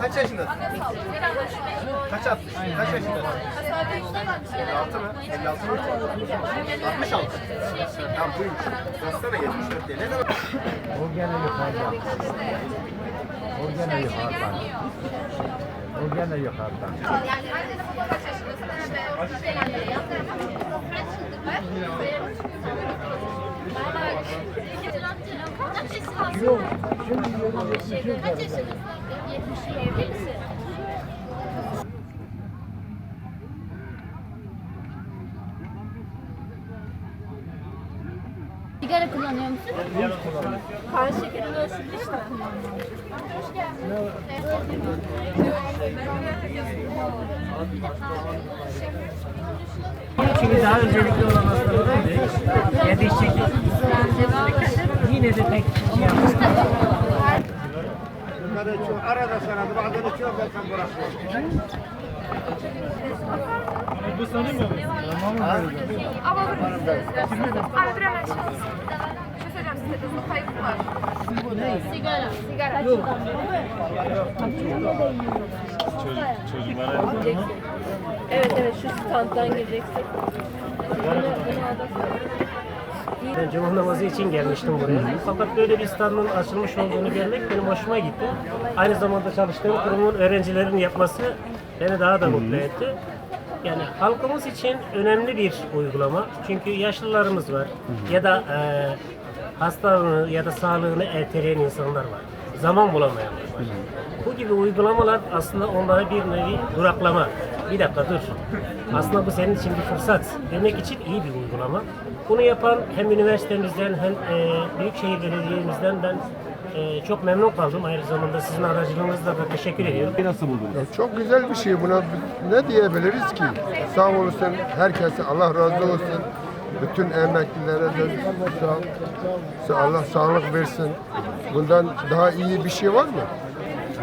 Kaç yaşındasın? Kaç atmış? Kaç yaşındasın? 56 mı? 56 mı? 66. Tamam buymuş. Baksana 74 diye. Ne zaman? O gene yukarıda. O gene yukarıda. O gene yukarıda. Yok, şimdi yürüyor. Kaç yaşındasın? 70 evli misin? Sigara kullanıyor musun? Kan şekerin ölçülü işte. Çünkü daha öncelikli olan hastalarıydı. Kendi içecek. Yine de pek şey yapmadı. Bunları çok arada sana bazen çok yakın bırakıyor. Ama Abi dur hemen şey. Bir şey söyleyeceğim size de kayıp var. Sigara. Sigara. Evet evet şu standdan gireceksin. Ben cuma namazı için gelmiştim buraya. Fakat böyle bir standın açılmış olduğunu görmek benim hoşuma gitti. Aynı zamanda çalıştığım kurumun öğrencilerin yapması beni daha da mutlu etti. Yani halkımız için önemli bir uygulama. Çünkü yaşlılarımız var ya da e, hastalığını ya da sağlığını erteleyen insanlar var. Zaman bulamayanlar var. Bu gibi uygulamalar aslında onlara bir nevi duraklama. Bir dakika dur. Aslında bu senin için bir fırsat demek için iyi bir uygulama. Bunu yapan hem üniversitemizden hem e, Büyükşehir Belediye'mizden ben e, çok memnun kaldım. Aynı zamanda sizin aracılığınızla da teşekkür ediyorum. Ya çok güzel bir şey buna ne diyebiliriz ki? Sağ olasın herkese Allah razı olsun. Bütün emeklilere de sağ, sağ- Allah sağlık versin. Bundan daha iyi bir şey var mı?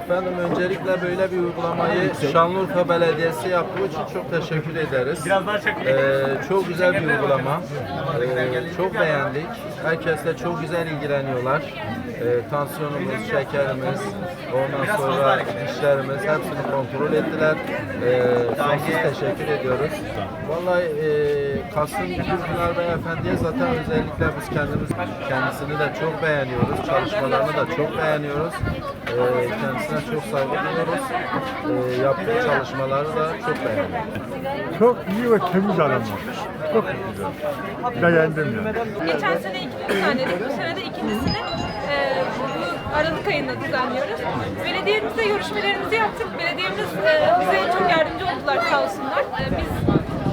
Efendim öncelikle böyle bir uygulamayı Şanlıurfa Belediyesi yaptığı için çok teşekkür ederiz. Biraz daha çok güzel bir uygulama. Ee, çok beğendik. Herkesle çok güzel ilgileniyorlar. Ee, tansiyonumuz, şekerimiz, ondan sonra dişlerimiz hepsini kontrol ettiler. Ee, sonsuz teşekkür ediyoruz. Vallahi e, Kasım Gürpınar Beyefendi'ye zaten özellikle biz kendimiz kendisini de çok beğeniyoruz. Çalışmalarını da çok beğeniyoruz. Ee, kendisine çok saygı duyuyoruz. Ee, yaptığı çalışmaları da çok beğeniyoruz. Çok iyi ve temiz adamlar. Çok güzel. Beğendim ya. Geçen sene düzenledik. Bu sene de ikincisini e, Aralık ayında düzenliyoruz. Belediyemizle görüşmelerimizi yaptık. Belediyemiz e, bize çok yardımcı oldular sağ olsunlar. E, biz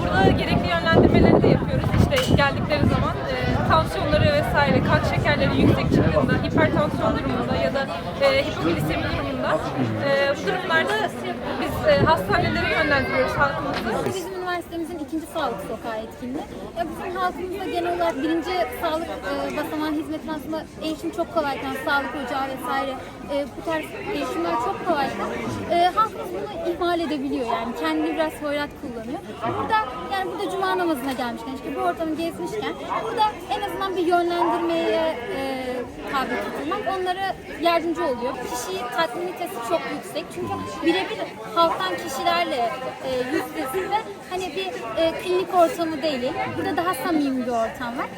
burada gerekli yönlendirmeleri de yapıyoruz. İşte geldikleri zaman e, tansiyonları vesaire, kan şekerleri yüksek çıktığında, hipertansiyon durumunda ya da e, hipoglisemi durumunda e, bu durumlarda biz e, hastanelere yönlendiriyoruz halkımızı. Bizim üniversitemizin ikinci sağlık sokağı etkinliği. Ya bizim halkımızda genel olarak birinci sağlık e, basamağı hizmeti aslında erişim çok kolayken sağlık ocağı vesaire e, bu tarz erişimler çok kolayken e, halkımız bunu ihmal edebiliyor yani kendini biraz hoyrat kullanıyor. Burada yani burada cuma namazına gelmişken işte bu ortamı gezmişken burada en azından bir yönlendirmeye e, tabi tutulmak onlara yardımcı oluyor. Kişi tatminitesi çok yüksek çünkü birebir halktan kişilerle e, yüz yüze hani bir e, klinik ortamı değil. Burada daha samimi bir ortam var.